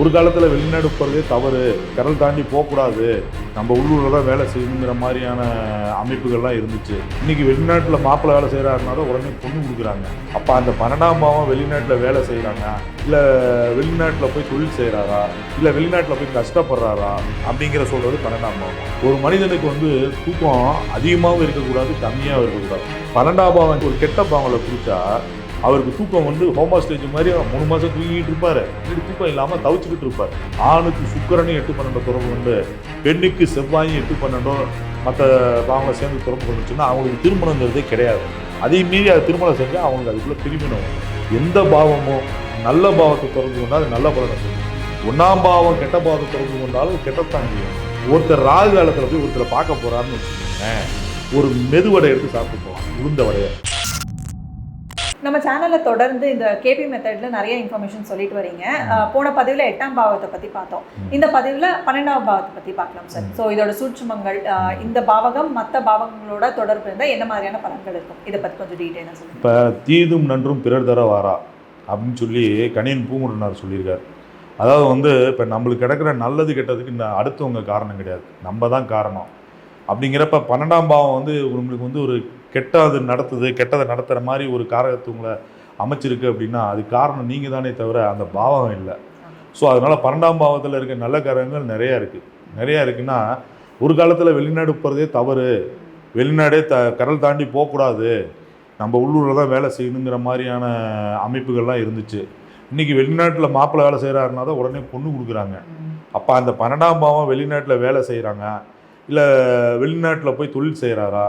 ஒரு காலத்தில் வெளிநாடு போகிறதே தவறு. கடல் தாண்டி போகக்கூடாது. நம்ம உள்ளூரில் தான் வேலை செய்யணுங்கிற மாதிரியான அமைப்புகள்லாம் இருந்துச்சு. இன்றைக்கி வெளிநாட்டில் மாப்பிள்ளை வேலை செய்கிறாருனாலும் உடனே பொண்ணு கொடுக்குறாங்க. அப்போ அந்த பன்னெண்டாம் பாவம் வெளிநாட்டில் வேலை செய்கிறாங்க இல்லை வெளிநாட்டில் போய் தொழில் செய்கிறாரா இல்லை வெளிநாட்டில் போய் கஷ்டப்படுறாரா? அப்படிங்கிற சொல்கிறது பன்னெண்டாம் பாவம். ஒரு மனிதனுக்கு வந்து தூக்கம் அதிகமாகவும் இருக்கக்கூடாது கம்மியாகவும் இருக்கக்கூடாது. பன்னெண்டாம் பாவம் ஒரு கெட்ட பாவங்களை பிடிச்சா அவருக்கு தூக்கம் வந்து ஹோமா ஸ்டேஜ் மாதிரி மூணு மாதம் தூங்கிட்டு இருப்பார். தூக்கம் இல்லாமல் தவிச்சுக்கிட்டு இருப்பார். ஆணுக்கு சுக்கரனும் எட்டு பன்னெண்டு தொடர்பு உண்டு. பெண்ணுக்கு செவ்வாயும் எட்டு பன்னெண்டோ. மற்ற பாவங்களை சேர்ந்து தொடர்பு கொண்டுச்சுன்னா அவங்களுக்கு திருமணங்கிறதே கிடையாது. அதே மீறி அது திருமணம் செஞ்சால் அவங்களுக்கு அதுக்குள்ளே திருமணம் எந்த பாவமோ நல்ல பாவத்தை தொடர்பு கொண்டால் அது நல்ல பலனை செய்யும் ஒன்றாம் பாவம் கெட்ட பாவத்தை தொடர்பு கொண்டாலும் கெட்டத்தான் செய்யும். ஒருத்தர் ராகு காலத்தில் போய் ஒருத்தரை பார்க்க போகிறாருன்னு வச்சுக்கோங்க ஒரு மெதுவடை எடுத்து சாப்பிட்டு போகலாம் உளுந்த வடையை. நம்ம சேனல்ல தொடர்ந்து இந்த கேபி மெத்தட்ல நிறைய இன்ஃபர்மேஷன் சொல்லிட்டு வரீங்க. போன பதிவுல எட்டாம் பாவத்தை பத்தி பார்த்தோம். இந்த பதிவுல பன்னெண்டாம் பாவத்தை பத்தி பார்க்கலாம் சார். ஸோ இதோட சூட்சுமங்கள் இந்த பாவகம் மற்ற பாவங்களோட தொடர்பு இருந்தால் என்ன மாதிரியான பலன்கள் இருக்கும்? இதை பத்தி கொஞ்சம் டீட்டெயிலாக சொல்லுங்க. இப்போ தீதும் நன்றும் பிறர் தர வாரா? அப்படின்னு சொல்லி கணியன் பூங்குடனார் சொல்லியிருக்கார். அதாவது வந்து இப்போ நம்மளுக்கு கிடக்கிற நல்லது கெட்டதுக்கு இந்த அடுத்தவங்க காரணம் கிடையாது. நம்ம தான் காரணம். அப்படிங்கிறப்ப பன்னெண்டாம் பாவம் வந்து உங்களுக்கு வந்து ஒரு கெட்டது நடத்துது கெட்டதை நடத்துகிற மாதிரி ஒரு காரகத்தை உங்களை அமைச்சிருக்கு அப்படின்னா அது காரணம் நீங்கள் தானே தவிர அந்த பாவம் இல்லை. ஸோ அதனால் பன்னெண்டாம் பாவத்தில் இருக்க நல்ல காரகங்கள் நிறையா இருக்குது நிறையா இருக்குன்னா ஒரு காலத்தில் வெளிநாடு போகிறதே தவறு. வெளிநாடே த கடல் தாண்டி போகக்கூடாது. நம்ம உள்ளூரில் தான் வேலை செய்யணுங்கிற மாதிரியான அமைப்புகள்லாம் இருந்துச்சு. இன்றைக்கி வெளிநாட்டில் மாப்பிள்ளை வேலை செய்கிறாருனா தான் உடனே பொண்ணு கொடுக்குறாங்க. அப்போ அந்த பன்னெண்டாம் பாவம் வெளிநாட்டில் வேலை செய்கிறாங்க இல்லை வெளிநாட்டில் போய் தொழில் செய்கிறாரா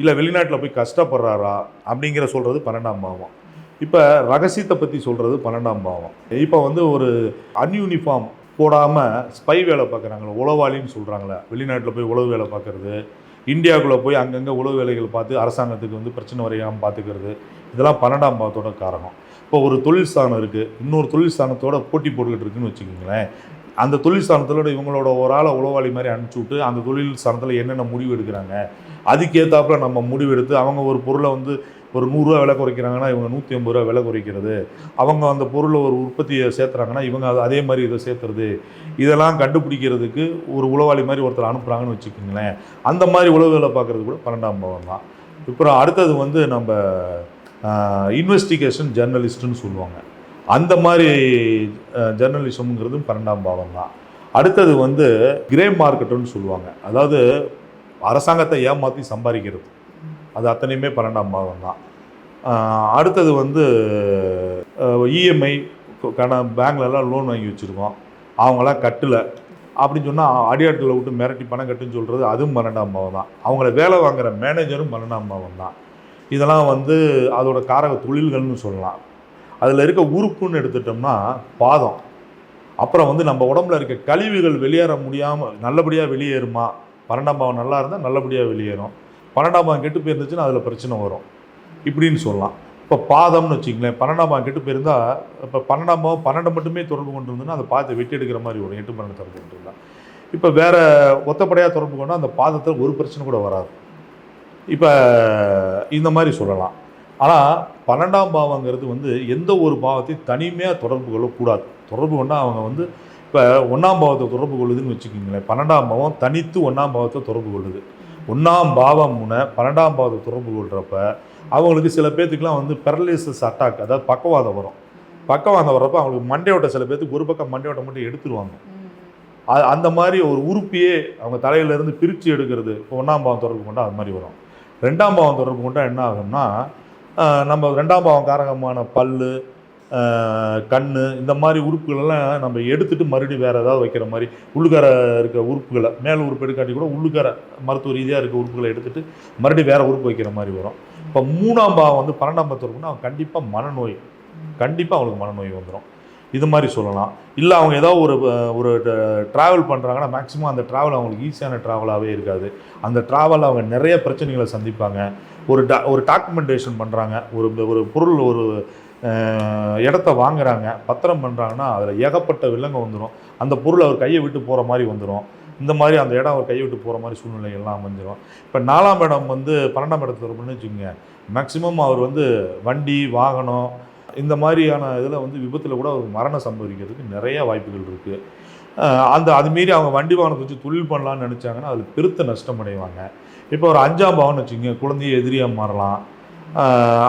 இல்லை வெளிநாட்டில் போய் கஷ்டப்படுறாரா அப்படிங்கிற சொல்கிறது பன்னெண்டாம் பாவம். இப்போ ரகசியத்தை பற்றி சொல்கிறது பன்னெண்டாம் பாவம். இப்போ வந்து ஒரு அன்யூனிஃபார்ம் போடாமல் ஸ்பை வேலை பார்க்குறாங்களே உளவாளின்னு சொல்கிறாங்களே வெளிநாட்டில் போய் உளவு வேலை பார்க்குறது இந்தியாவுக்குள்ளே போய் அங்கங்கே உளவு வேலைகள் பார்த்து அரசாங்கத்துக்கு வந்து பிரச்சனை வரையாமல் பார்த்துக்கிறது இதெல்லாம் பன்னெண்டாம் பாவத்தோட காரணம். இப்போ ஒரு தொழில் ஸ்தானம் இருக்குது இன்னொரு தொழில் ஸ்தானத்தோட போட்டி போட்டுக்கிட்டு இருக்குன்னு வச்சுக்கோங்களேன். அந்த தொழில் ஸ்தானத்தோட இவங்களோட ஒரு ஆளை உளவாளி மாதிரி அனுப்பிச்சி விட்டு அந்த தொழில் ஸ்தானத்தில் என்னென்ன முடிவு எடுக்கிறாங்க? அதுக்கேற்றாப்புல நம்ம முடிவெடுத்து அவங்க ஒரு பொருளை வந்து ஒரு நூறுரூவா விலை குறைக்கிறாங்கன்னா இவங்க நூற்றி ஐம்பது ரூபா விலை குறைக்கிறது. அவங்க அந்த பொருளை ஒரு உற்பத்தியை சேர்த்துறாங்கன்னா இவங்க அது அதே மாதிரி இதை சேர்த்துறது. இதெல்லாம் கண்டுபிடிக்கிறதுக்கு ஒரு உளவாளி மாதிரி ஒருத்தர் அனுப்புகிறாங்கன்னு வச்சுக்கோங்களேன். அந்த மாதிரி உளவு வேலை பார்க்குறது கூட பன்னெண்டாம் பாவம் தான். இப்போ அடுத்தது வந்து நம்ம இன்வெஸ்டிகேஷன் ஜேர்னலிஸ்ட்டுன்னு சொல்லுவாங்க. அந்த மாதிரி ஜேர்னலிசம்ங்கிறதும் பன்னெண்டாம் பாவம் தான். அடுத்தது வந்து கிரே மார்க்கெட்டுன்னு சொல்லுவாங்க. அதாவது அரசாங்கத்தை ஏமாற்றி சம்பாதிக்கிறது. அது அத்தனையுமே பன்னெண்டாம் பாவம் தான். அடுத்தது வந்து இஎம்ஐ கண பேங்க்லலாம் லோன் வாங்கி வச்சுருக்கோம். அவங்களாம் கட்டலை. அப்படின்னு சொன்னால் அடியாட்களை விட்டு மிரட்டி பணம் கட்டுன்னு சொல்கிறது அதுவும் பன்னெண்டாம் பாவம் தான். அவங்கள வேலை வாங்குகிற மேனேஜரும் பன்னெண்டாம் பாவம் தான். இதெல்லாம் வந்து அதோட காரக தொழில்கள்னு சொல்லலாம். அதில் இருக்க உறுப்புன்னு எடுத்துட்டோம்னா பாதம். அப்புறம் வந்து நம்ம உடம்புல இருக்க கழிவுகள் வெளியேற முடியாமல் நல்லபடியாக வெளியேறுமா? பன்னெண்டாம் பாவம் நல்லா இருந்தால் நல்லபடியாக வெளியேறும். பன்னெண்டாம் பாவம் கெட்டு போயிருந்துச்சுன்னா அதில் பிரச்சனை வரும். இப்படின்னு சொல்லலாம். இப்போ பாதம்னு வச்சுங்களேன் பன்னெண்டாம் பாவம் கெட்டு போயிருந்தால் இப்போ பன்னெண்டாம் பாவம் பன்னெண்டு மட்டுமே தொடர்பு கொண்டு இருந்ததுன்னா அந்த பாதத்தை வெட்டி எடுக்கிற மாதிரி வரும். எட்டு பன்னெண்டு தொடர்பு கொண்டு இப்போ வேறு ஒத்தப்படையாக தொடர்பு கொண்டால் அந்த பாதத்தில் ஒரு பிரச்சனை கூட வராது. இப்போ இந்த மாதிரி சொல்லலாம். ஆனால் பன்னெண்டாம் பாவங்கிறது வந்து எந்த ஒரு பாவத்தையும் தனிமையாக தொடர்பு கொள்ளக்கூடாது. தொடர்பு கொண்டா அவங்க வந்து இப்போ ஒன்றாம் பாவத்தை தொடர்பு கொள்ளுதுன்னு வச்சுக்கோங்களேன். பன்னெண்டாம் பாவம் தனித்து ஒன்றாம் பாவத்தை தொடர்பு கொள்ளுது. ஒன்றாம் பாவம் முன்ன பன்னெண்டாம் பாவத்தை தொடர்பு கொள்கிறப்ப அவங்களுக்கு சில பேர்த்துக்கெலாம் வந்து பெரலிசஸ் அட்டாக் அதாவது பக்கவாதம் வரும். பக்கவாதம் வர்றப்ப அவங்களுக்கு மண்டையோட்ட சில பேர்த்துக்கு ஒரு பக்கம் மண்டையோட்ட மட்டும் எடுத்துருவாங்க. அது அந்த மாதிரி ஒரு உறுப்பியே அவங்க தலையிலேருந்து பிரித்து எடுக்கிறது இப்போ ஒன்றாம் பாவம் தொடர்பு கொண்டா அது மாதிரி வரும். ரெண்டாம் பாவம் தொடர்பு கொண்டால் என்ன ஆகும்னா நம்ம ரெண்டாம் பாவம் காரகமான பல்லு கண் இந்த மாதிரி உறுப்புகளெல்லாம் நம்ம எடுத்துட்டு மறுபடியும் வேறு ஏதாவது வைக்கிற மாதிரி உள்ளுக்கார இருக்க உறுப்புகளை மேல் உறுப்பு எடுக்காட்டி கூட உள்ளுக்கார மருத்துவ ரீதியாக இருக்க உறுப்புகளை எடுத்துட்டு மறுபடியும் வேறு உறுப்பு வைக்கிற மாதிரி வரும். இப்போ மூணாம் பாவம் வந்து பன்னெண்டாம் பத்து இருக்குன்னா அவங்க கண்டிப்பாக மனநோய் கண்டிப்பாக அவங்களுக்கு மனநோய் வந்துடும் இது மாதிரி சொல்லலாம். இல்லை அவங்க ஏதோ ஒரு ஒரு ட்ராவல் பண்ணுறாங்கன்னா மேக்ஸிமம் அந்த ட்ராவல் அவங்களுக்கு ஈஸியான ட்ராவலாகவே இருக்காது. அந்த ட்ராவலில் அவங்க நிறைய பிரச்சனைகளை சந்திப்பாங்க. ஒரு டா ஒரு டாக்குமெண்டேஷன் பண்ணுறாங்க ஒரு ஒரு பொருள் ஒரு இடத்த வாங்குறாங்க. பத்திரம் பண்ணுறாங்கன்னா அதில் ஏகப்பட்ட விலங்கு வந்துடும் அந்த பொருள் அவர் கையை விட்டு போகிற மாதிரி வந்துடும் இந்த மாதிரி அந்த இடம் அவர் கையை விட்டு போகிற மாதிரி சூழ்நிலைகள்லாம் அமைஞ்சிரும். இப்போ நாலாம் இடம் வந்து பன்னெண்டாம் இடத்துல தொடர்புன்னு வச்சுக்கோங்க. மேக்ஸிமம் அவர் வந்து வண்டி வாகனம் இந்த மாதிரியான இதில் வந்து விபத்தில் கூட ஒரு மரணம் சம்பவிக்கிறதுக்கு நிறைய வாய்ப்புகள் இருக்குது அந்த அது அவங்க வண்டி வாகனத்தை வச்சு தொழில் பண்ணலான்னு நினச்சாங்கன்னா அதில் பெருத்த நஷ்டம் அடைவாங்க. இப்போ ஒரு அஞ்சாம் பாவம்னு வச்சுக்கோங்க குழந்தைய எதிரியாக மாறலாம்.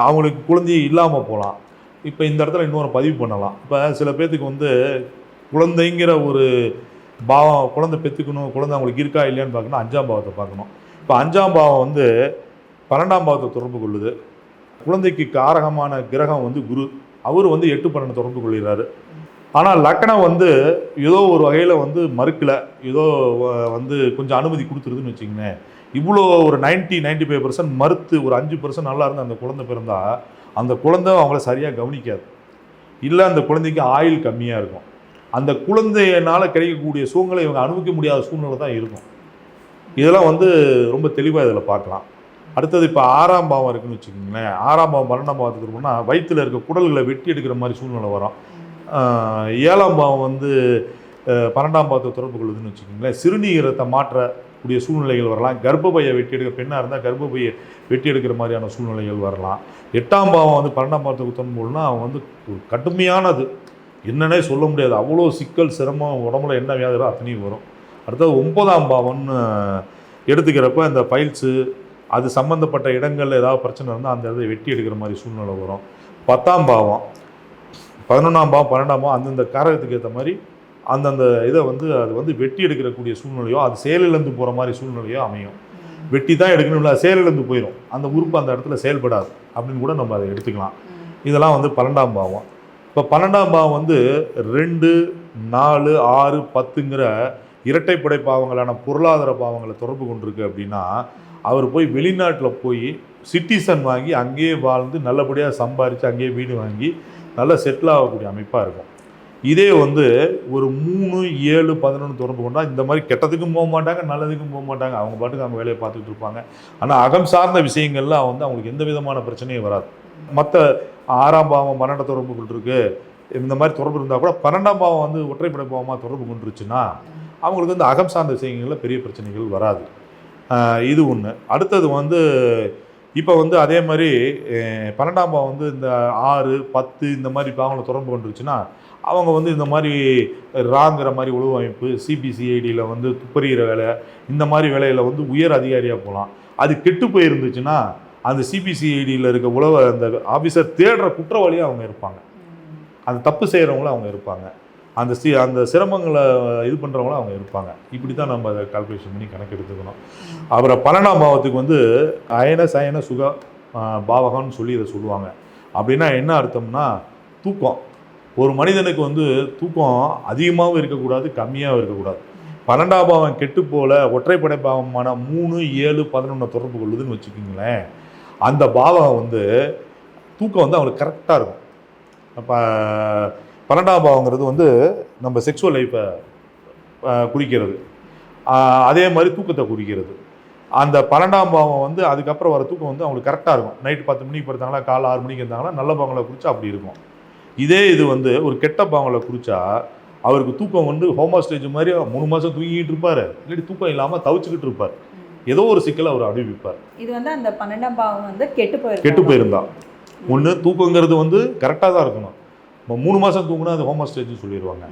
அவங்களுக்கு குழந்தையே இல்லாமல் போகலாம் இப்போ இந்த இடத்துல இன்னொரு பதிவு பண்ணலாம். இப்போ சில பேர்த்துக்கு வந்து குழந்தைங்கிற ஒரு பாவம் குழந்தை பெற்றுக்கணும் குழந்தை அவங்களுக்கு இருக்கா இல்லையான்னு பார்க்கணும் அஞ்சாம் பாவத்தை பார்க்கணும். இப்போ அஞ்சாம் பாவம் வந்து பன்னெண்டாம் பாவத்தை தொடர்பு கொள்ளுது. குழந்தைக்கு காரகமான கிரகம் வந்து குரு. அவர் வந்து எட்டு பன்னெண்டு தொடர்பு கொள்கிறாரு. ஆனால் லக்கணம் வந்து ஏதோ ஒரு வகையில் வந்து மறுக்கலை. ஏதோ வந்து கொஞ்சம் அனுமதி கொடுத்துருதுன்னு வச்சுங்களேன் இவ்வளோ ஒரு 90 95% ஃபைவ் பர்சன்ட் மறுத்து ஒரு அஞ்சு பர்சன்ட் நல்லா இருந்து அந்த குழந்தை பிறந்தா அந்த குழந்தை அவங்கள சரியாக கவனிக்காது. இல்லை அந்த குழந்தைக்கு ஆயுள் கம்மியாக இருக்கும். அந்த குழந்தையினால் கிடைக்கக்கூடிய சூழ்நிலை இவங்க அனுபவிக்க முடியாத சூழ்நிலை தான் இருக்கும். இதெல்லாம் வந்து ரொம்ப தெளிவாக இதில் பார்க்கலாம். அடுத்தது இப்போ ஆறாம் பாவம் இருக்குன்னு வச்சுக்கோங்களேன். ஆறாம் பாவம் பன்னெண்டாம் பாவத்துக்கு இருக்குன்னா வயிற்றில் இருக்க குடல்களை வெட்டி எடுக்கிற மாதிரி சூழ்நிலை வரும். ஏழாம் பாவம் வந்து பன்னெண்டாம் பாவத்தை தொடர்பு கொள்ளுதுன்னு வச்சுக்கோங்களேன். சிறுநீரத்தை கூடிய சூழ்நிலைகள் வரலாம். கர்ப்பப்பையை வெட்டி எடுக்க பெண்ணாக இருந்தால் கர்ப்பப்பையை வெட்டி எடுக்கிற மாதிரியான சூழ்நிலைகள் வரலாம். எட்டாம் பாவம் வந்து பன்னெண்டாம் பாவத்தை தொடர்பு கொள்ளுனா அவன் வந்து கடுமையானது. என்னன்னே சொல்ல முடியாது. அவ்வளோ சிக்கல் சிரமம் உடம்புல என்ன வியாதிகளோ அத்தனையும் வரும். அடுத்தது ஒன்பதாம் பாவம்னு எடுத்துக்கிறப்ப இந்த ஃபைல்ஸு அது சம்மந்தப்பட்ட இடங்களில் ஏதாவது பிரச்சனை இருந்தால் அந்த இடத்த வெட்டி எடுக்கிற மாதிரி சூழ்நிலை வரும். பத்தாம் பாவம் பதினொன்றாம் பாவம் பன்னெண்டாம் பாவம் அந்தந்த காரகத்துக்கு ஏற்ற மாதிரி அந்தந்த இதை வந்து அது வந்து வெட்டி எடுக்கிறக்கூடிய சூழ்நிலையோ அது செயலிழந்து போகிற மாதிரி சூழ்நிலையோ அமையும். வெட்டி தான் எடுக்கணும் இல்லை செயலிழந்து போயிடும் அந்த உறுப்பு அந்த இடத்துல செயல்படாது. அப்படின்னு கூட நம்ம அதை எடுத்துக்கலாம். இதெல்லாம் வந்து பன்னெண்டாம் பாவம். இப்போ பன்னெண்டாம் பாவம் வந்து ரெண்டு நாலு ஆறு பத்துங்கிற இரட்டைப்படை பாவங்களான பொருளாதார பாவங்களை தொடர்பு கொண்டிருக்கு அப்படின்னா அவர் போய் வெளிநாட்டில் போய் சிட்டிசன் வாங்கி அங்கேயே வாழ்ந்து நல்லபடியாக சம்பாரித்து அங்கேயே வீடு வாங்கி நல்லா செட்டில் ஆகக்கூடிய அமைப்பாக இருக்கும். இதே வந்து ஒரு மூணு ஏழு பதினொன்று தொடர்பு கொண்டா இந்த மாதிரி கெட்டதுக்கும் போக மாட்டாங்க நல்லதுக்கும் போக மாட்டாங்க. அவங்க பாட்டுக்கு அவங்க வேலையை பார்த்துக்கிட்டு இருப்பாங்க. ஆனால் அகம் சார்ந்த விஷயங்கள்லாம் வந்து அவங்களுக்கு எந்த விதமான பிரச்சனையும் வராது. மற்ற ஆறாம் பாவம் பன்னெண்டு தொடர்பு இருக்குது இந்த மாதிரி தொடர்பு இருந்தால் கூட பன்னெண்டாம் பாவம் வந்து ஒற்றைப்படை பாவமாக தொடர்பு கொண்டுருச்சுன்னா அவங்களுக்கு வந்து அகம் சார்ந்த விஷயங்களில் பெரிய பிரச்சனைகள் வராது. இது ஒன்று அடுத்தது வந்து இப்போ வந்து அதே மாதிரி பன்னெண்டாம் பாவம் வந்து இந்த ஆறு பத்து இந்த மாதிரி பாவங்களை தொடர்பு கொண்டுருச்சுன்னா அவங்க வந்து இந்த மாதிரி ராங்கிற மாதிரி உளவு அமைப்பு சிபிசிஐடியில் வந்து துப்பறிகிற வேலை இந்த மாதிரி வேலையில் வந்து உயர் அதிகாரியாக போகலாம். அது கெட்டு போயிருந்துச்சுன்னா அந்த சிபிசிஐடியில் இருக்க உளவு அந்த ஆஃபீஸர் தேடுற குற்றவாளியாக அவங்க இருப்பாங்க. அந்த தப்பு செய்கிறவங்களும் அவங்க இருப்பாங்க. அந்த சி அந்த சிரமங்களை இது பண்ணுறவங்களும் அவங்க இருப்பாங்க. இப்படி தான் நம்ம அதை கால்குலேஷன் பண்ணி கணக்கு எடுத்துக்கணும் அப்புறம் பன்னெண்டாம் பாவத்துக்கு வந்து அயன சயன சுக பாவகம்னு சொல்லி இதை சொல்லுவாங்க. அப்படின்னா என்ன அர்த்தம்னா தூக்கம். ஒரு மனிதனுக்கு வந்து தூக்கம் அதிகமாகவும் இருக்கக்கூடாது கம்மியாகவும் இருக்கக்கூடாது. பன்னெண்டாம் பாவம் கெட்டு போல ஒற்றைப்படை பாவமான மூணு ஏழு பதினொன்று தொடர்பு கொள்ளுதுன்னு வச்சுக்கிங்களேன். அந்த பாவம் வந்து தூக்கம் வந்து அவங்களுக்கு கரெக்டாக இருக்கும். அப்போ பன்னெண்டாம் பாவங்கிறது வந்து நம்ம செக்ஸுவல் லைஃப்பை குறிக்கிறது. அதே மாதிரி தூக்கத்தை குறிக்கிறது. அந்த பன்னெண்டாம் பாவம் வந்து அதுக்கப்புறம் வர தூக்கம் வந்து அவங்களுக்கு கரெக்டாக இருக்கும். நைட்டு பத்து மணிக்கு படுத்தாங்களா காலை ஆறு மணிக்கு இருந்தாங்களா நல்ல பாவங்களை குறிச்சா அப்படி இருக்கும். இதே இது வந்து ஒரு கெட்ட பாவங்களை குறிச்சா அவருக்கு தூக்கம் வந்து ஹோமா ஸ்டேஜ் மாதிரி மூணு மாதம் தூங்கிட்டு இருப்பார். இல்லாட்டி தூக்கம் இல்லாமல் தவிச்சுக்கிட்டு இருப்பார். ஏதோ ஒரு சிக்கலை அவர் அனுபவிப்பார். இது வந்து அந்த பன்னெண்டாம் பாவம் வந்து கெட்டு போயிருக்கு? கெட்டு போயிருந்தா. ஒன்று தூக்கங்கிறது வந்து கரெக்டாக தான் இருக்கணும். இப்போ மூணு மாதம் தூங்கினா அது ஹோமா ஸ்டேஜ்னு சொல்லிடுவாங்க.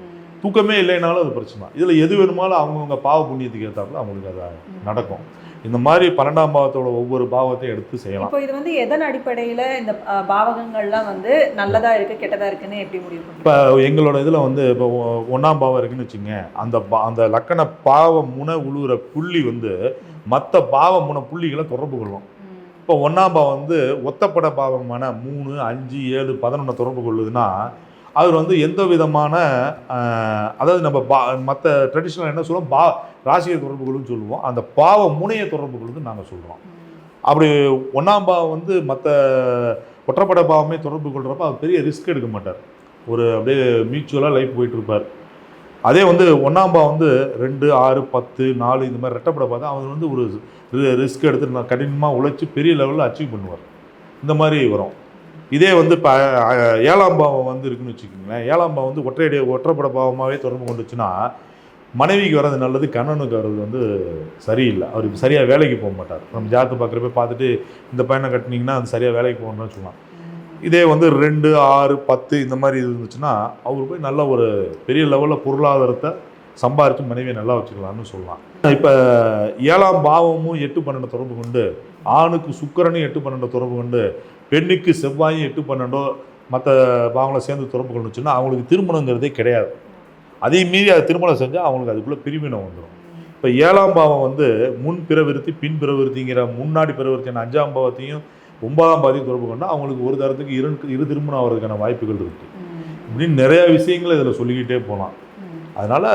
தூக்கமே இல்லைனாலும் அது பிரச்சனை. இதில் எது வேணுமாலும் அவங்கவுங்க பாவ புண்ணியத்துக்கு ஏற்றாப்புல அவங்களுக்கு அது நடக்கும். இந்த மாதிரி பன்னெண்டாம் பாவத்தோட ஒவ்வொரு பாவத்தையும் எடுத்து செய்யலாம். இப்போ இது வந்து எதன் அடிப்படையில இந்த பாவகங்கள்லாம் வந்து நல்லதா இருக்கு கெட்டதா இருக்குன்னு எப்படி பண்ணுறோம் இப்போ எங்களோட இதில் வந்து இப்போ ஒ- ஒண்ணாம் பாவம் இருக்குன்னு வச்சுங்க அந்த பா அந்த லக்கண பாவ முனை உழுவுற புள்ளி வந்து மற்ற பாவ முனை புள்ளிகளை தொடர்பு கொள்ளும். இப்போ ஒன்றாம் பாவம் வந்து ஒத்தப்பட பாவமான மூணு அஞ்சு ஏழு பதினொன்று தொடர்பு கொள்ளுதுன்னா அவர் வந்து எந்த விதமான அதாவது நம்ம பா மற்ற ட்ரெடிஷ்னல் என்ன சொல்லுவோம்? பா ராசியை தொடர்பு கொள்ளுன்னு சொல்லுவோம். அந்த பாவ முனையை தொடர்பு கொள்ளுன்னு நாங்கள் சொல்கிறோம் அப்படி ஒன்றாம் பாவம் வந்து மற்ற ஒற்றைப்பட பாவமே தொடர்பு கொள்கிறப்ப அவர் பெரிய ரிஸ்க் எடுக்க மாட்டார். ஒரு அப்படியே மியூச்சுவலாக லைஃப் போயிட்டுருப்பார் அதே வந்து ஒன்னாம்பா வந்து ரெண்டு ஆறு பத்து நாலு இந்த மாதிரி ரெட்டப்பட பார்த்தா அவர் வந்து ஒரு ரிஸ்க் எடுத்து நான் கடினமாக உழைச்சி பெரிய லெவலில் அச்சீவ் பண்ணுவார். இந்த மாதிரி வரும். இதே வந்து இப்போ ஏழாம் பாவம் வந்து இருக்குன்னு வச்சுக்கோங்களேன். ஏழாம் பாவம் வந்து ஒற்றையடி ஒற்றைப்பட பாவமாகவே தொடர்பு கொண்டுச்சுன்னா மனைவிக்கு வர்றது நல்லது கணவனுக்கு வர்றது வந்து சரியில்லை. அவர் சரியாக வேலைக்கு போக மாட்டார். நம்ம ஜாத்து பார்க்குறப்ப பார்த்துட்டு இந்த பையனை கட்டினீங்கன்னா அது சரியாக வேலைக்கு போகணும்னு சொல்லலாம். இதே வந்து ரெண்டு ஆறு பத்து இந்த மாதிரி இருந்துச்சுன்னா அவர் போய் நல்ல ஒரு பெரிய லெவலில் பொருளாதாரத்தை சம்பாரித்து மனைவியை நல்லா வச்சுக்கலாம்னு சொல்லலாம். இப்போ ஏழாம் பாவமும் எட்டு பன்னெண்டு தொடர்பு கொண்டு ஆணுக்கு சுக்கரனும் எட்டு பன்னெண்டு தொடர்பு கொண்டு பெண்ணுக்கு செவ்வாயும் எட்டு பன்னெண்டோ மற்ற பாவங்களை சேர்ந்து தொடர்பு கொண்டுச்சுன்னா அவங்களுக்கு திருமணங்கிறதே கிடையாது. அதே மீறி அது திருமணம் செஞ்சால் அவங்களுக்கு அதுக்குள்ளே பிரிவினம் வந்துடும் இப்போ ஏழாம் பாவம் வந்து முன் பிறவிருத்தி பின் பிறவிருத்திங்கிற முன்னாடி பிறவிருத்தியான அஞ்சாம் பாவத்தையும் ஒன்பதாம் பாவத்தையும் தொடர்பு கொண்டா அவங்களுக்கு ஒரு தரத்துக்கு இரு இரு திருமணம் ஆகிறதுக்கான வாய்ப்புகள் இருக்குது இப்படின்னு நிறைய விஷயங்களை இதில் சொல்லிக்கிட்டே போகலாம் அதனால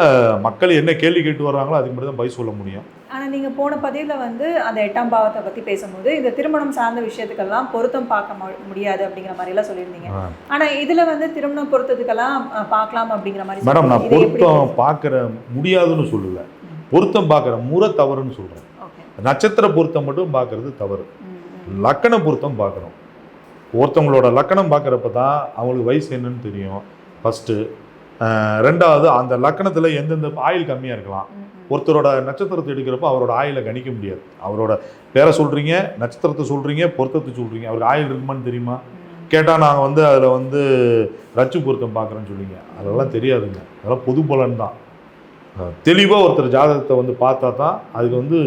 மக்கள் என்ன கேள்வி கேட்டு வர்றாங்களோ அதுக்கு மட்டும் தான் பதில் சொல்ல முடியும். ஆனா நீங்க போன பதிவுல வந்து அந்த எட்டாம் பாவத்தை பத்தி பேசும்போது இந்த திருமணம் சார்ந்த விஷயத்துக்கெல்லாம் பொருத்தம் பார்க்க முடியாது அப்படிங்கிற மாதிரி எல்லாம் சொல்லியிருந்தீங்க. ஆ. ஆனா இதுல வந்து திருமணம் பொருத்தத்துக்கெல்லாம் பார்க்கலாம் அப்படிங்கிற மாதிரி மேடம் நான் பொருத்தம் பார்க்குற முடியாதுன்னு சொல்லல. பொருத்தம் பார்க்குற முறை தவறுன்னு சொல்கிறேன் நட்சத்திர பொருத்தம் மட்டும் பார்க்கறது தவறு. லக்கண பொருத்தம் பார்க்கணும். ஒருத்தவங்களோட லக்கணம் பார்க்குறப்ப தான் அவங்களுக்கு வயசு என்னன்னு தெரியும். ஃபஸ்ட்டு ரெண்டாவது அந்த லக்கணத்தில் எந்தெந்த ஆயில் கம்மியாக இருக்கலாம். ஒருத்தரோட நட்சத்திரத்தை எடுக்கிறப்ப அவரோட ஆயிலை கணிக்க முடியாது. அவரோட பேரை சொல்கிறீங்க நட்சத்திரத்தை சொல்கிறீங்க பொருத்தத்தை சொல்கிறீங்க அவருக்கு ஆயில் இருக்குமான்னு தெரியுமா? கேட்டால் நாங்கள் வந்து அதில் வந்து ரச்சு பொருத்தம் பார்க்குறேன்னு சொல்லுவீங்க அதெல்லாம் தெரியாதுங்க. அதெல்லாம் பொது பலன் தான். தெளிவாக ஒருத்தர் ஜாதகத்தை வந்து பார்த்தா தான் அதுக்கு வந்து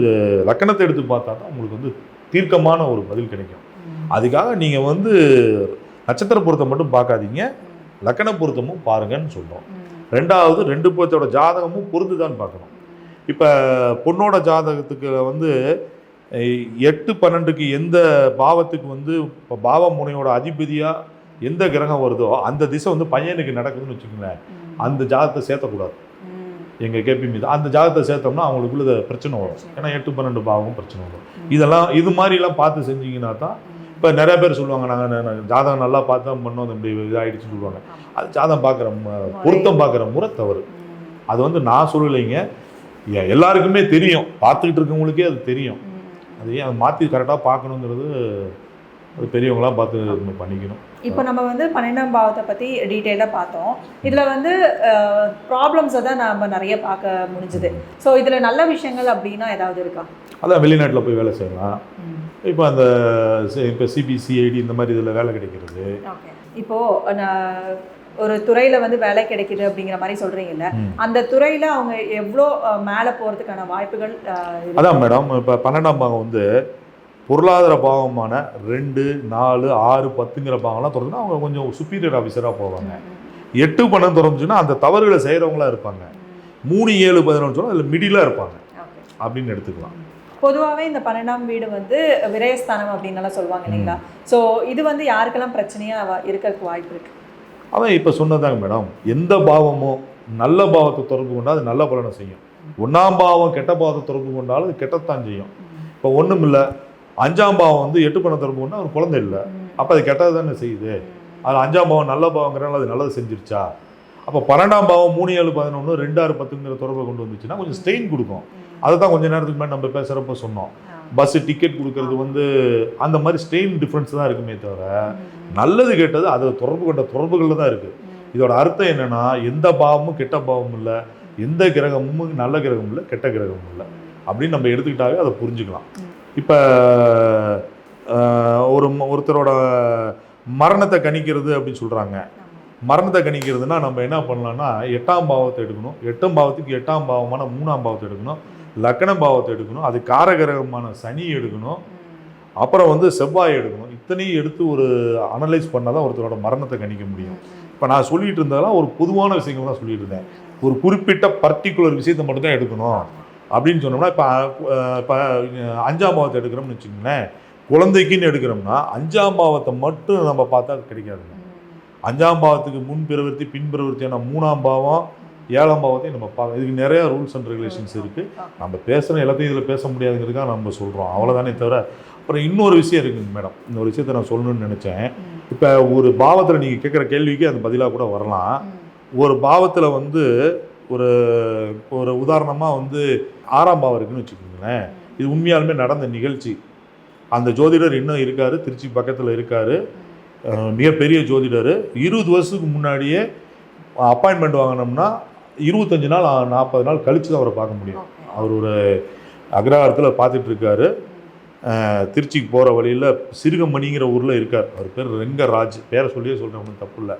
லக்கணத்தை எடுத்து பார்த்தா தான் உங்களுக்கு வந்து தீர்க்கமான ஒரு பதில் கிடைக்கும். அதுக்காக நீங்கள் வந்து நட்சத்திர பொருத்தம் மட்டும் பார்க்காதீங்க. லக்கண பொருத்தமும் பாருங்கன்னு சொல்கிறோம் ரெண்டாவது ரெண்டு பேர்த்தோட ஜாதகமும் பொருந்துதான்னு பார்க்கணும். இப்போ பொண்ணோட ஜாதகத்துக்கு வந்து எட்டு பன்னெண்டுக்கு எந்த பாவத்துக்கு வந்து இப்போ பாவ முனையோட அதிபதியாக எந்த கிரகம் வருதோ அந்த திசை வந்து பையனுக்கு நடக்குதுன்னு வச்சுக்கோங்களேன். அந்த ஜாதகத்தை சேர்த்தக்கூடாது. எங்கள் கேபி மீது. அந்த ஜாதகத்தை சேர்த்தோம்னா அவங்களுக்குள்ள பிரச்சனை வரும். ஏன்னா எட்டு பன்னெண்டு பாவமும் பிரச்சனை வரும். இதெல்லாம் இது மாதிரிலாம் பார்த்து செஞ்சீங்கன்னா தான் இப்போ நிறைய பேர் சொல்லுவாங்க நாங்கள் ஜாதகம் நல்லா பார்த்து தான் பண்ணோம் அது இப்படி இதாகிடுச்சுன்னு சொல்லுவாங்க. அது ஜாதகம் பார்க்குற பொருத்தம் பார்க்குற முறை தவறு. அது வந்து நான் சொல்லலைங்க. எல்லாருக்குமே தெரியும். பார்த்துக்கிட்டு இருக்கவங்களுக்கே அது தெரியும். அது ஏன் அதை மாற்றி கரெக்டாக பார்க்கணுங்கிறது அது பெரியவங்களாம் பார்த்து நம்ம பண்ணிக்கணும். இப்போ நம்ம வந்து பன்னெண்டாம் பாவத்தை பற்றி டீட்டெயிலாக பார்த்தோம். இதில் வந்து ப்ராப்ளம்ஸை தான் நம்ம நிறைய பார்க்க முடிஞ்சுது. ஸோ இதில் நல்ல விஷயங்கள் அப்படின்னா ஏதாவது இருக்கா? அதான் வெளிநாட்டில் போய் வேலை செய்யலாம். இப்போ அந்த இப்போ சிபிசிஐடி இந்த மாதிரி இதில் வேலை கிடைக்கிறது. ஓகே. இப்போது நான் ஒரு துறையில் வந்து வேலை கிடைக்குது அப்படிங்கிற மாதிரி சொல்கிறீங்கல்ல ம். அந்த துறையில் அவங்க எவ்வளோ மேலே போகிறதுக்கான வாய்ப்புகள்? அதான் மேடம் இப்போ பன்னெண்டாம் பாகம் வந்து பொருளாதார பாவமான ரெண்டு நாலு ஆறு பத்துங்கிற பாவம்லாம் திறந்துன்னா அவங்க கொஞ்சம் சுப்பீரியர் ஆஃபீஸராக போவாங்க. எட்டு பன்னெண்டு திறந்துச்சுன்னா அந்த தவறுகளை செய்கிறவங்களா இருப்பாங்க. மூணு ஏழு பதினொன்று சொன்னால் அதில் மிடிலாக இருப்பாங்க. அப்படின்னு எடுத்துக்கலாம். பொதுவாகவே இந்த பன்னெண்டாம் வீடு வந்து விரயஸ்தானம் அப்படின்னு எல்லாம் சொல்லுவாங்க இல்லைங்களா? ஸோ இது வந்து யாருக்கெல்லாம் பிரச்சனையாக இருக்கிறதுக்கு வாய்ப்பு இருக்கு? அவன் இப்போ சொன்னதாங்க மேடம் எந்த பாவமோ நல்ல பாவத்தை தொடர்பு கொண்டால் அது நல்ல பலனை செய்யும். ஒன்றாம் பாவம் கெட்ட பாவத்தை தொடர்பு கொண்டாலும் அது கெட்டத்தான் செய்யும். இப்போ ஒன்றும் இல்லை அஞ்சாம் பாவம் வந்து எட்டு தொடர்பு கொண்டா ஒரு குழந்தை இல்லை. அப்போ அது கெட்டது தானே செய்யுது. அது அஞ்சாம் பாவம் நல்ல பாவங்கிறனால அது நல்லது செஞ்சிருச்சா? அப்போ பன்னெண்டாம் பாவம் மூணு ஏழு பதினொன்று ரெண்டு ஆறு பத்துங்கிற தொடர்பை கொண்டு வந்துச்சுன்னா கொஞ்சம் ஸ்ட்ரெயின் கொடுக்கும். அதை தான் கொஞ்ச நேரத்துக்கு முன்னாடி நம்ம பேசுகிறப்ப சொன்னோம். பஸ்ஸு டிக்கெட் கொடுக்கறது வந்து அந்த மாதிரி ஸ்ட்ரெயின் டிஃப்ரென்ஸ் தான் இருக்குமே தவிர நல்லது கெட்டது அது தொடர்பு கொண்ட தொடர்புகளில் தான் இருக்குது இதோட அர்த்தம் என்னன்னா எந்த பாவமும் கெட்ட பாவமும் இல்லை எந்த கிரகமும் நல்ல கிரகமும் இல்லை கெட்ட கிரகமும் இல்லை. அப்படின்னு நம்ம எடுத்துக்கிட்டாவே அதை புரிஞ்சுக்கலாம். இப்போ ஒரு ம- ஒருத்தரோட மரணத்தை கணிக்கிறது அப்படின்னு சொல்கிறாங்க மரணத்தை கணிக்கிறதுனா நம்ம என்ன பண்ணலாம்னா எட்டாம் பாவத்தை எடுக்கணும். எட்டாம் பாவத்துக்கு எட்டாம் பாவமான மூணாம் பாவத்தை எடுக்கணும். லக்கண பாவத்தை எடுக்கணும். அது காரகரகமான சனி எடுக்கணும். அப்புறம் வந்து செவ்வாய் எடுக்கணும். இத்தனையும் எடுத்து ஒரு அனலைஸ் பண்ணால் தான் ஒருத்தரோட மரணத்தை கணிக்க முடியும். இப்போ நான் சொல்லிட்டு இருந்ததெல்லாம் ஒரு பொதுவான விஷயங்கள் தான் சொல்லிட்டு இருந்தேன். ஒரு குறிப்பிட்ட பர்டிகுலர் விஷயத்தை மட்டும்தான் எடுக்கணும். அப்படின்னு சொன்னோம்னா இப்போ இப்போ அஞ்சாம் பாவத்தை எடுக்கிறோம்னு வச்சுக்கோங்களேன். குழந்தைக்குன்னு எடுக்கிறோம்னா அஞ்சாம் பாவத்தை மட்டும் நம்ம பார்த்தா அது கிடைக்காதுங்க. அஞ்சாம் பாவத்துக்கு முன் பிரவர்த்தி பின் பிரவர்த்தியான மூணாம் பாவம் ஏழாம் பாவத்தையும் நம்ம பார்க்க இதுக்கு நிறையா ரூல்ஸ் அண்ட் ரெகுலேஷன்ஸ் இருக்குது நம்ம பேசுகிற எல்லாத்தையும் இதில் பேச முடியாதுங்கிறதுக்காக நம்ம சொல்கிறோம் அவ்வளோதானே தவிர அப்புறம் இன்னொரு விஷயம் இருக்குங்க மேடம். இந்த ஒரு விஷயத்தை நான் சொல்லணும்னு நினச்சேன். இப்போ ஒரு பாவத்தில் நீங்கள் கேட்குற கேள்விக்கு அது பதிலாக கூட வரலாம். ஒரு பாவத்தில் வந்து ஒரு ஒரு உதாரணமாக வந்து ஆறாம் பாவம் இருக்குன்னு வச்சுக்கோங்களேன். இது உண்மையாலுமே நடந்த நிகழ்ச்சி. அந்த ஜோதிடர் இன்னும் இருக்காரு திருச்சி பக்கத்தில் இருக்காரு. மிகப்பெரிய ஜோதிடர். இருபது வருஷத்துக்கு முன்னாடியே அப்பாயின்மெண்ட் வாங்கினோம்னா இருபத்தஞ்சு நாள் நாற்பது நாள் கழிச்சு தான் அவரை பார்க்க முடியும். அவர் ஒரு அக்ரஹாரத்தில் பார்த்துட்டு இருக்காரு. அஹ், திருச்சிக்கு போகிற வழியில் சிறுகமணிங்கிற ஊரில் இருக்கார். அவர் பேர் ரெங்கராஜ். பேரை சொல்லியே சொல்கிறேன் ஒன்றும் தப்பு இல்லை.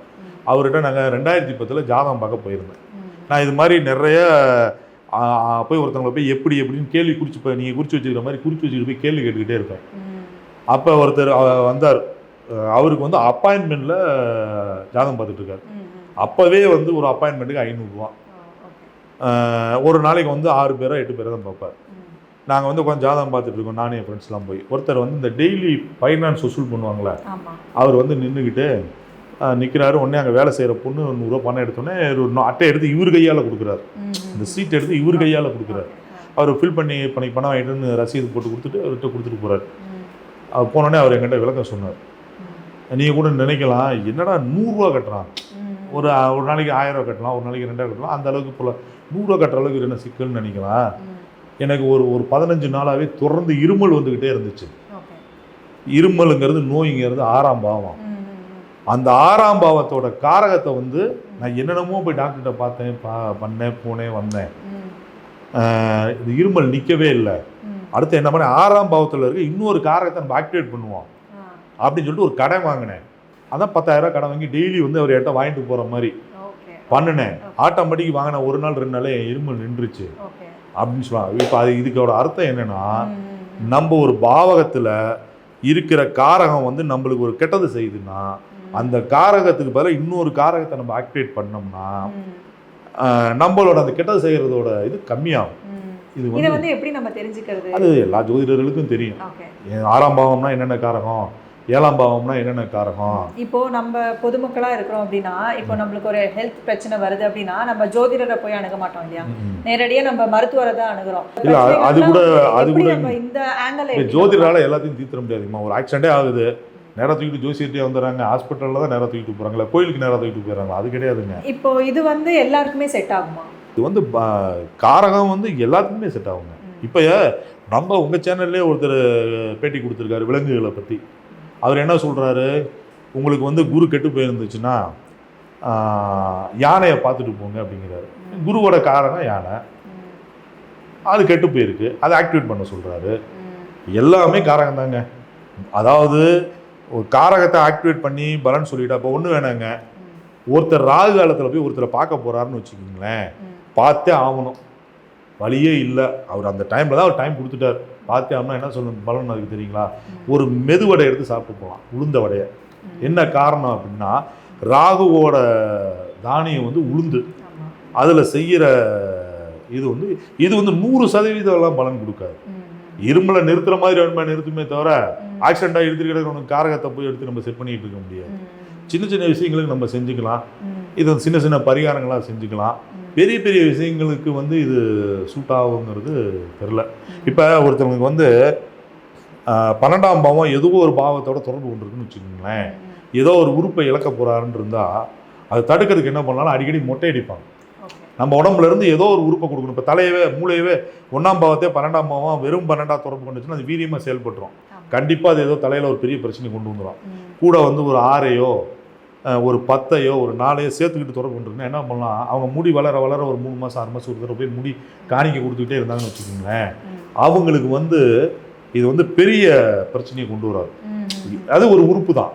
அவர்கிட்ட நாங்கள் ரெண்டாயிரத்தி பத்தில் ஜாதகம் பார்க்க போயிருந்தேன். நான் இது மாதிரி நிறைய போய் ஒருத்தவங்களை போய் எப்படி எப்படின்னு கேள்வி குறிச்சு நீங்கள் குறித்து வச்சுக்கிற மாதிரி குறித்து வச்சுக்கிட்டு போய் கேள்வி கேட்டுக்கிட்டே இருப்பேன். அப்போ ஒருத்தர் வந்தார். அவருக்கு வந்து அப்பாயின்மெண்ட்டில் ஜாதகம் பார்த்துட்டு இருக்காரு அப்போவே வந்து ஒரு அப்பாயின்மெண்ட்டுக்கு ஐநூறுரூவா ஒரு நாளைக்கு வந்து ஆறு பேரோ எட்டு பேரோ தான் பார்ப்பார். நாங்கள் வந்து கொஞ்சம் ஜாதகம் பார்த்துட்டு இருக்கோம் நானே என் ஃப்ரெண்ட்ஸ்லாம் போய். ஒருத்தர் வந்து இந்த டெய்லி ஃபைனான்ஸ் வசூல் பண்ணுவாங்களே அவர் வந்து நின்றுக்கிட்டு நிற்கிறாரு உடனே அங்கே வேலை செய்கிற பொண்ணு நூறுரூவா பணம் எடுத்தோடனே ஒரு அட்டை எடுத்து இவர் கையால் கொடுக்குறாரு. இந்த சீட் எடுத்து இவர் கையால் கொடுக்குறாரு. அவர் ஃபில் பண்ணி பண்ணி பணம் வாங்கிட்டு வந்து ரசீது போட்டு கொடுத்துட்டு அவர்கிட்ட கொடுத்துட்டு போகிறார் அவர் போனோடனே அவர் என்கிட்ட விளக்கம் சொன்னார். நீங்கள் கூட நினைக்கலாம் என்னடா நூறுரூவா கட்டுறான். ஒரு ஒரு நாளைக்கு ஆயிரம் ரூபா கட்டலாம் ஒரு நாளைக்கு ரெண்டாயிரம் கட்டலாம் அந்த அளவுக்கு போல் நூறுரூவா கட்டுற அளவுக்கு என்ன சிக்கல்னு நினைக்கலாம்? எனக்கு ஒரு ஒரு பதினஞ்சு நாளாகவே தொடர்ந்து இருமல் வந்துக்கிட்டே இருந்துச்சு. இருமலுங்கிறது நோய்ங்கிறது ஆறாம் பாவம். அந்த ஆறாம் பாவத்தோட காரகத்தை வந்து நான் என்னென்னமோ போய் டாக்டர்கிட்ட பார்த்தேன் பா பண்ணேன் போனேன் வந்தேன். இது இருமல் நிற்கவே இல்லை. அடுத்து என்ன பண்ணேன் ஆறாம் பாவத்தில் இருக்க இன்னொரு காரகத்தை நம்ம ஆக்டிவேட் பண்ணுவோம். அப்படின்னு சொல்லிட்டு ஒரு கடை வாங்கினேன். அதான் பத்தாயிரம் கடை வாங்கி டெய்லி வந்து அவர் என்கிட்ட வாங்கிட்டு போகிற மாதிரி பண்ணினேன். ஆட்டோமேட்டிக் வாங்கின ஒரு நாள் ரெண்டு நாளே என் இருமல் நின்றுச்சு. அப்படின்னு சொல்லுவாங்க. இப்போ அது இதுக்கோட அர்த்தம் என்னன்னா நம்ம ஒரு பாவகத்தில் இருக்கிற காரகம் வந்து நம்மளுக்கு ஒரு கெட்டது செய்யுதுன்னா அந்த காரகத்துக்கு பதிலாக இன்னொரு காரகத்தை நம்ம ஆக்டிவேட் பண்ணோம்னா நம்மளோட அந்த கெட்டது செய்கிறதோட இது கம்மியாகும். இது வந்து எப்படி நம்ம தெரிஞ்சுக்கிறது? அது எல்லா ஜோதிடர்களுக்கும் தெரியும். ஆறாம் பாவம்னா என்னென்ன காரகம்? ஏழாம் பாவம்னா என்னென்ன காரகம்? இப்போ நம்ம பொதுமக்களா இருக்கிறோம் அப்படின்னா இப்போ நம்மளுக்கு ஒரு ஹெல்த் பிரச்சனை வருது அப்படின்னா நம்ம ஜோதிடரை போய் அணுக மாட்டோம் இல்லையா? ம். நேரடியா நம்ம மருத்துவரை தான் அணுகிறோம். இல்ல, அது- கூட- அது கூட- இந்த ஆங்கிள் ஜோதிடரால எல்லாத்தையும் தீர்த்திட முடியாதுமா ஒரு ஆக்சிடென்டே ஆகுது. நேரா தூக்கிட்டு ஜோசியர்ட்டே வந்துடுறாங்க. ஹாஸ்பிட்டலில் தான் நேரா தூக்கிட்டு போகிறாங்களா கோயிலுக்கு நேரா தூக்கிட்டு போயிடுறாங்களா? அது கிடையாதுங்க. இப்போ இது வந்து எல்லாருக்குமே செட் ஆகுமா? இது வந்து காரகம் வந்து எல்லாத்துக்குமே செட் ஆகுங்க. இப்போ நம்ம உங்கள் சேனல்லே ஒருத்தர் பேட்டி கொடுத்துருக்காரு விலங்குகளை பற்றி அவர் என்ன சொல்கிறாரு உங்களுக்கு வந்து குரு கெட்டு போயிருந்துச்சுன்னா யானையை பார்த்துட்டு போங்க அப்படிங்கிறாரு. குருவோட காரகம் யானை. அது கெட்டு போயிருக்கு. அதை ஆக்டிவேட் பண்ண சொல்கிறாரு எல்லாமே காரகம் தாங்க அதாவது ஒரு காரகத்தை ஆக்டிவேட் பண்ணி பலன் சொல்லிட்டா இப்போ ஒன்று வேணாங்க. ஒருத்தர் ராகு காலத்தில் போய் ஒருத்தரை பார்க்க போகிறாருன்னு வச்சுக்கோங்களேன். பார்த்தே ஆகணும். வழியே இல்லை. அவர் அந்த டைமில் தான் அவர் டைம் கொடுத்துட்டார். பார்த்தே ஆகணும் என்ன சொல்லணும்? பலன் அதுக்கு தெரியுங்களா? ஒரு மெதுவடை எடுத்து சாப்பிட்டு போகலாம். உளுந்த வடையை. என்ன காரணம் அப்படின்னா ராகுவோட தானியம் வந்து உளுந்து. அதில் செய்கிற இது வந்து இது வந்து நூறு சதவீதம்லாம் பலன் கொடுக்காது. இருமலை நிறுத்துற மாதிரி வேணுமா நிறுத்துமே தவிர ஆக்சிடென்ட்டாக எடுத்துட்டு கிடக்கிறவனுக்கு காரகத்தை போய் எடுத்து நம்ம செட் பண்ணிட்டு இருக்க முடியாது. சின்ன சின்ன விஷயங்களுக்கு நம்ம செஞ்சுக்கலாம். இது சின்ன சின்ன பரிகாரங்களாக செஞ்சுக்கலாம். பெரிய பெரிய விஷயங்களுக்கு வந்து இது சூட் ஆகுங்கிறது தெரில இப்போ ஒருத்தவங்களுக்கு வந்து பன்னெண்டாம் பாவம் ஏதோ ஒரு பாவத்தோட தொடர்பு கொண்டிருக்குன்னு வச்சுக்கோங்களேன். ஏதோ ஒரு உறுப்பை இழக்க போறாருன்னு இருந்தால் அதை தடுக்கிறதுக்கு என்ன பண்ணாலும் அடிக்கடி மொட்டை அடிப்பாங்க. நம்ம உடம்புல இருந்து ஏதோ ஒரு உறுப்பை கொடுக்கணும். இப்போ தலையவே மூளையவே ஒன்றாம் பாவத்தே பன்னெண்டாம் பாவம் வெறும் பன்னெண்டா தொடர்பு கொண்டுச்சுன்னா அது வீரியமாக செயல்பட்டுரும். கண்டிப்பாக அது ஏதோ தலையில் ஒரு பெரிய பிரச்சனை கொண்டு வந்துடும் கூட வந்து ஒரு ஆறையோ ஒரு பத்தையோ ஒரு நாளையோ சேர்த்துக்கிட்டு தொடர்பு கொண்டிருந்தா என்ன பண்ணலாம்? அவங்க முடி வளர வளர ஒரு மூணு மாதம் ஆறு மாதம் ஒரு தடவை போய் முடி காணிக்க கொடுத்துக்கிட்டே இருந்தாங்கன்னு வச்சுக்கோங்களேன். அவங்களுக்கு வந்து இது வந்து பெரிய பிரச்சனையை கொண்டு வராது. அது ஒரு உறுப்பு தான்.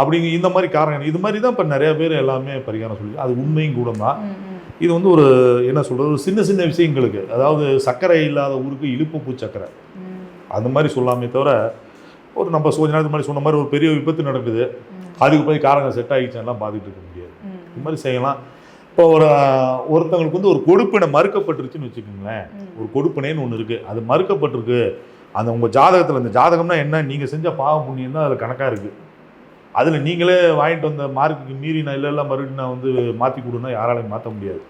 அப்படிங்க இந்த மாதிரி காரணம் இது மாதிரி தான் இப்போ நிறைய பேர் எல்லாமே பரிகாரம் சொல்லி அது உண்மையும் கூட தான் இது வந்து ஒரு என்ன சொல்கிறது ஒரு சின்ன சின்ன விஷயங்களுக்கு. அதாவது சர்க்கரை இல்லாத ஊருக்கு இழுப்பு சர்க்கரை. அந்த மாதிரி சொல்லாமே தவிர ஒரு நம்ம கொஞ்ச நேரத்துக்கு முன்னாடி சொன்ன மாதிரி ஒரு பெரிய விபத்து நடக்குது. அதுக்கு போய் காரங்க செட் ஆகிடுச்சுலாம் பார்த்துட்டு இருக்க முடியாது. இது மாதிரி செய்யலாம். இப்போ ஒரு ஒருத்தவங்களுக்கு வந்து ஒரு கொடுப்பினை மறுக்கப்பட்டுருச்சுன்னு வச்சுக்கோங்களேன். ஒரு கொடுப்பினைன்னு ஒன்று இருக்குது அது மறுக்கப்பட்டிருக்கு. அந்த உங்கள் ஜாதகத்தில் இந்த ஜாதகம்னா என்ன? நீங்கள் செஞ்ச பாவ புண்ணியம் தான் அதில் கணக்காக இருக்குது அதில் நீங்களே வாங்கிட்டு வந்த மார்க்குக்கு மீறி நான் இல்லை இல்லை மறுபடியும் நான் வந்து மாற்றி கொடுன்னா யாராலையும் மாற்ற முடியாது.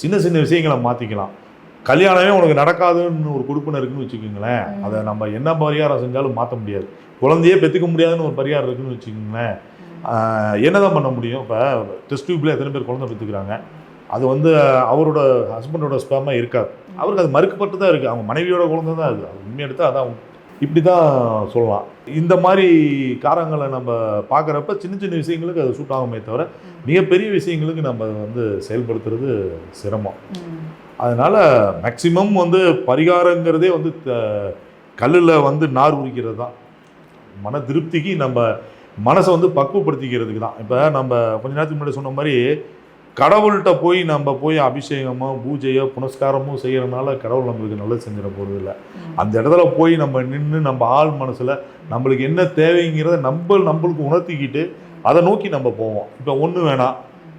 சின்ன சின்ன விஷயங்களை மாற்றிக்கலாம் கல்யாணமே உனக்கு நடக்காதுன்னு ஒரு கொடுப்பினை இருக்குன்னு வச்சுக்கோங்களேன். அதை நம்ம என்ன பரிகாரம் செஞ்சாலும் மாற்ற முடியாது. குழந்தையே பெற்றுக்க முடியாதுன்னு ஒரு பரிகாரம் இருக்குன்னு வச்சுக்கோங்களேன். என்னதான் பண்ண முடியும்? இப்போ டெஸ்ட் டியூப்ல எத்தனை பேர் குழந்தை பெற்றுக்கிறாங்க அது வந்து அவரோட ஹஸ்பண்டோட ஸ்பேமாக இருக்காது. அவருக்கு அது மறுக்கப்பட்டு தான் இருக்குது அவங்க மனைவியோட குழந்தை தான் அது. அது உண்மை எடுத்தால் அதான் இப்படி தான் சொல்லலாம். இந்த மாதிரி காரங்களை நம்ம பார்க்குறப்ப சின்ன சின்ன விஷயங்களுக்கு அது சூட் ஆகுமே தவிர மிகப்பெரிய விஷயங்களுக்கு நம்ம வந்து செயல்படுத்துறது சிரமம். அதனால் மேக்சிமம் வந்து பரிகாரங்கிறதே வந்து த- கல்லில் வந்து நார் உரிக்கிறது தான். மன திருப்திக்கு நம்ம மனசை வந்து பக்குவப்படுத்திக்கிறதுக்கு தான். இப்போ நம்ம கொஞ்ச நேரத்துக்கு முன்னாடி சொன்ன மாதிரி கடவுள்கிட்ட போய் நம்ம போய் அபிஷேகமோ பூஜையோ புனஸ்காரமோ செய்கிறதுனால கடவுள் நம்மளுக்கு நல்லது செஞ்சிட போகிறது இல்லை அந்த இடத்துல போய் நம்ம நின்று நம்ம ஆள் மனசில் நம்மளுக்கு என்ன தேவைங்கிறத நம்ம நம்மளுக்கு உணர்த்திக்கிட்டு அதை நோக்கி நம்ம போவோம். இப்போ ஒன்று வேணாம்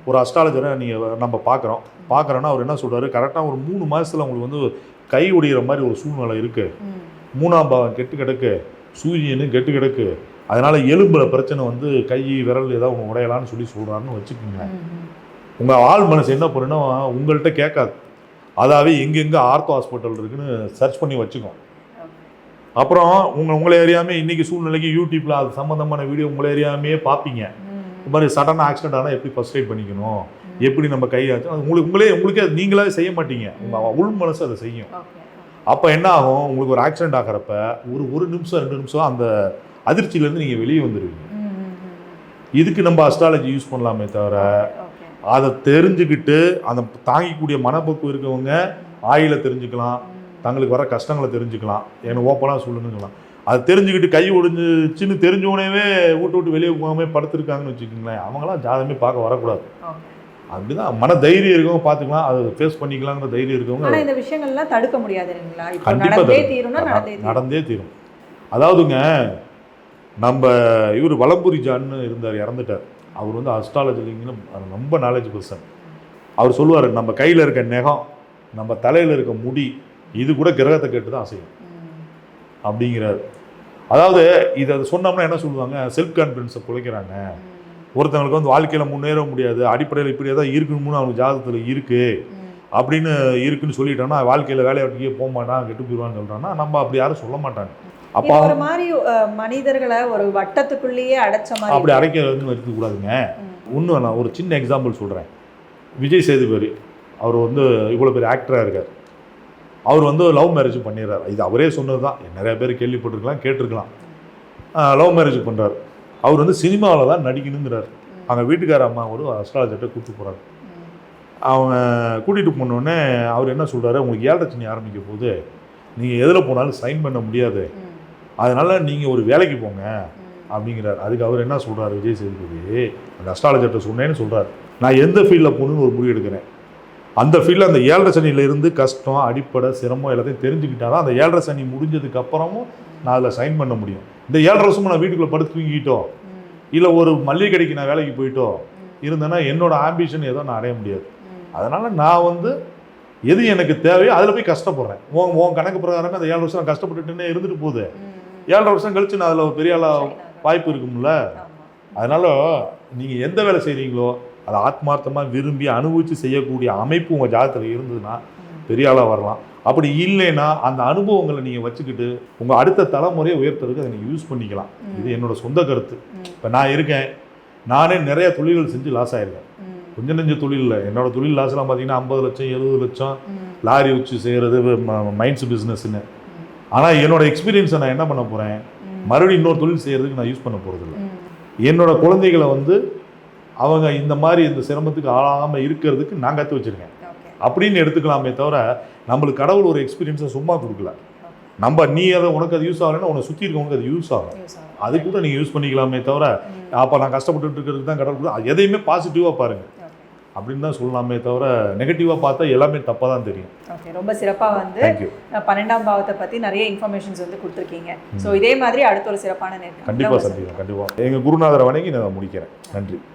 ஒரு அஸ்ட்ராலஜரை நீங்கள் நம்ம பார்க்குறோம் பார்க்குறோன்னா அவர் என்ன சொல்கிறாரு கரெக்டாக ஒரு மூணு மாதத்தில் உங்களுக்கு வந்து கை ஒடிகிற மாதிரி ஒரு சூழ்நிலை இருக்குது மூணாம் பாவம் கெட்டு கிடக்கு சூரியனு கெட்டு கிடக்கு. அதனால் எலும்புல பிரச்சனை வந்து கை விரல் ஏதாவது ஒன்று உடையலான்னு சொல்லி சொல்கிறாருன்னு வச்சுக்கோங்க. உங்கள் ஆள் மனசு என்ன பண்ணுன்னா உங்கள்கிட்ட கேட்காது. அதாவே எங்கெங்கே ஆர்த்தோ ஹாஸ்பிட்டல் இருக்குன்னு சர்ச் பண்ணி வச்சுக்கோம். அப்புறம் உங்கள் உங்களை அறியாமே இன்னைக்கு சூழ்நிலைக்கு யூடியூப்பில் அது சம்மந்தமான வீடியோ உங்களை அறியாமே பார்ப்பீங்க. ம். இந்த மாதிரி சடனாக ஆக்சிடென்ட் ஆனால் எப்படி ஃபர்ஸ்ட் எய்ட் பண்ணிக்கணும்? எப்படி நம்ம கை ஆச்சு அது உங்களுக்கு உங்களே உங்களுக்கே அது நீங்களாவே செய்ய மாட்டீங்க. உங்கள் உள் மனசு அதை செய்யும். அப்போ என்ன ஆகும்? உங்களுக்கு ஒரு ஆக்சிடென்ட் ஆகிறப்ப ஒரு ஒரு நிமிஷம் ரெண்டு நிமிஷம் அந்த அதிர்ச்சியிலேருந்து நீங்கள் வெளியே வந்துடுவீங்க. இதுக்கு நம்ம அஸ்ட்ராலஜி யூஸ் பண்ணலாமே தவிர அதை தெரிஞ்சுக்கிட்டு அந்த தாங்கிக்கூடிய மனப்பக்குவம் இருக்கவங்க ஆயில தெரிஞ்சுக்கலாம். தங்களுக்கு வர கஷ்டங்களை தெரிஞ்சுக்கலாம். எனக்கு ஓப்பனாக சொல்லுங்கலாம் அதை தெரிஞ்சுக்கிட்டு கை ஒடிஞ்சிச்சின்னு தெரிஞ்சோடனே வீட்டு விட்டு வெளியே போகாம படுத்திருக்காங்கன்னு வச்சுக்கோங்களேன் அவங்களாம் ஜாதகமே பார்க்க வரக்கூடாது. அப்படிதான் மன தைரியம் இருக்கவங்க பார்த்துக்கலாம் அதை ஃபேஸ் பண்ணிக்கலாங்கிற தைரியம் இருக்கவங்க இந்த விஷயங்கள்லாம் தடுக்க முடியாது இல்லைங்களா? இப்போ கண்டிப்பா நடந்தே தடுக்க- தீரும்னா நடந்தே தீரும். நடந்தே தீரும். அதாவதுங்க நம்ம இவர் வலம்புரி ஜான்னு இருந்தார் இறந்துட்டார். அவர் வந்து அஸ்ட்ராலஜிலிங்கன்னு ரொம்ப நாலேஜ் பர்சன் அவர் சொல்லுவார் நம்ம கையில் இருக்க நெகம் நம்ம தலையில் இருக்க முடி இது கூட கிரகத்தை கேட்டு தான் அசையும். அப்படிங்கிறார். அதாவது இதை சொன்னோம்னா என்ன சொல்லுவாங்க? செல்ஃப் கான்ஃபிடன்ஸை குலைக்கிறாங்க. ஒருத்தவங்களுக்கு வந்து வாழ்க்கையில் முன்னேற முடியாது. அடிப்படையில் இப்படியே தான் இருக்கணும்னு அவங்க ஜாதகத்தில் இருக்குது அப்படின்னு இருக்குன்னு சொல்லிட்டோம்னா வாழ்க்கையில் வேலையாட்டிக்கே போக மாட்டான் கெட்டு போயிடுவான்னு சொல்கிறான்னா நம்ம அப்படி யாரும் சொல்ல மாட்டாங்க. அப்போ ஒரு மாதிரி மனிதர்களை ஒரு வட்டத்துக்குள்ளேயே அடைச்ச மாதிரி அப்படி அரைக்கிறதுன்னு இருக்கக்கூடாதுங்க ம். ஒன்று நான் ஒரு சின்ன எக்ஸாம்பிள் சொல்கிறேன் விஜய் சேதுபதி அவர் வந்து இவ்வளோ பெரிய ஆக்டராக இருக்கார். அவர் வந்து லவ் மேரேஜ் பண்ணிடுறாரு. இது அவரே சொன்னது தான் நிறைய பேர் கேள்விப்பட்டிருக்கலாம் கேட்டிருக்கலாம். லவ் மேரேஜ் பண்ணுறாரு அவர் வந்து சினிமாவில் தான் நடிக்கணுங்கிறார். அவங்க வீட்டுக்கார அம்மா ஒரு அஸ்ட்ராலஜர்கிட்ட கூப்பிட்டு போகிறாரு. அவங்க கூட்டிகிட்டு போனோடனே அவர் என்ன சொல்கிறாரு உங்களுக்கு ஏழரை சனி ஆரம்பிக்க போது நீங்கள் எதில் போனாலும் சைன் பண்ண முடியாது. அதனால் நீங்கள் ஒரு வேலைக்கு போங்க. அப்படிங்கிறார். அதுக்கு அவர் என்ன சொல்கிறார் விஜய் சேதுபதி? அந்த அஸ்ட்ராலஜர்கிட்ட சொன்னேன்னு சொல்கிறார் நான் எந்த ஃபீல்டில் போகணுன்னு ஒரு முடிவு எடுக்கிறேன். அந்த ஃபீல்டில் அந்த ஏழரை சனியில் இருந்து கஷ்டம் அடிப்படை சிரமம் எல்லாத்தையும் தெரிஞ்சுக்கிட்டா தான் அந்த ஏழரை சனி முடிஞ்சதுக்கு அப்புறமும் நான் அதில் சைன் பண்ண முடியும். இந்த ஏழரை வருஷமும் நான் வீட்டுக்குள்ளே படுத்து தூங்கிட்டோம். இல்லை ஒரு மல்லிகை கடைக்கு நான் வேலைக்கு போயிட்டோ இருந்தேன்னா என்னோட ஆம்பிஷன் ஏதோ நான் அடைய முடியாது. அதனால் நான் வந்து எது எனக்கு தேவையோ அதில் போய் கஷ்டப்படுறேன். உன் உன் கணக்கு பிரகாரமே அந்த ஏழு வருஷம் நான் கஷ்டப்பட்டுட்டுன்னே இருந்துட்டு போகுது. ஏழரை வருஷம் கழிச்சு நான் அதில் ஒரு பெரிய ஆளா Shine ஆகும். வாய்ப்பு இருக்கும்ல. அதனால நீங்கள் எந்த வேலை செய்கிறீங்களோ அதை ஆத்மார்த்தமாக விரும்பி அனுபவித்து செய்யக்கூடிய அமைப்பு உங்கள் ஜாதகத்தில் இருந்ததுன்னா. பெரிய ஆளாக வரலாம் அப்படி இல்லைன்னா அந்த அனுபவங்களை நீங்கள் வச்சுக்கிட்டு உங்கள் அடுத்த தலைமுறையை உயர்த்துறதுக்கு அதை நீங்கள் யூஸ் பண்ணிக்கலாம். இது என்னோட சொந்த கருத்து. இப்போ நான் இருக்கேன் நானே நிறைய தொழில்கள் செஞ்சு லாஸ் ஆயிருக்கேன். கொஞ்சம் நெஞ்ச தொழில் இல்லை என்னோட தொழில் லாஸ்லாம் பார்த்தீங்கன்னா ஐம்பது லட்சம் எழுபது லட்சம். லாரி வச்சு செய்கிறது மைண்ட்ஸ் பிஸ்னஸ்ன்னு. ஆனால் என்னோட எக்ஸ்பீரியன்ஸை நான் என்ன பண்ண போகிறேன். மறுபடியும் இன்னொரு தொழில் செய்கிறதுக்கு நான் யூஸ் பண்ண போகிறதில்ல. என்னோட குழந்தைகளை வந்து அவங்க இந்த மாதிரி இந்த சிரமத்துக்கு ஆளாகாமல் இருக்கிறதுக்கு நான் கற்று வச்சுருக்கேன் அப்படின்னு எடுத்துக்கலாமே தவிர நம்மளுக்கு கடவுள் ஒரு எக்ஸ்பீரியன்ஸை சும்மா கொடுக்கல நம்ம நீ அதை உனக்கு அது யூஸ் ஆகலைன்னா உன்னை சுற்றி இருக்கவனுக்கு அது யூஸ் ஆகும். அது கூட நீங்கள் யூஸ் பண்ணிக்கலாமே தவிர. அப்போ நான் கஷ்டப்பட்டுட்டு இருக்கிறதுக்கு தான் கடவுள் கொடு- எதையுமே பாசிட்டிவாக பாருங்கள். அப்படின்னு தான் சொல்லலாமே தவிர நெகட்டிவாக பார்த்தா எல்லாமே தப்பாக தான் தெரியும். ஓகே ரொம்ப சிறப்பாக வந்து பன்னெண்டாம் பாவத்தை பற்றி நிறைய இன்ஃபர்மேஷன்ஸ் வந்து கொடுத்துருக்கீங்க. ஸோ இதே மாதிரி அடுத்த ஒரு சிறப்பான நேரம் கண்டிப்பாக சந்திக்கிறேன் கண்டிப்பாக எங்கள் குருநாதரை வணங்கி நான் முடிக்கிறேன். நன்றி.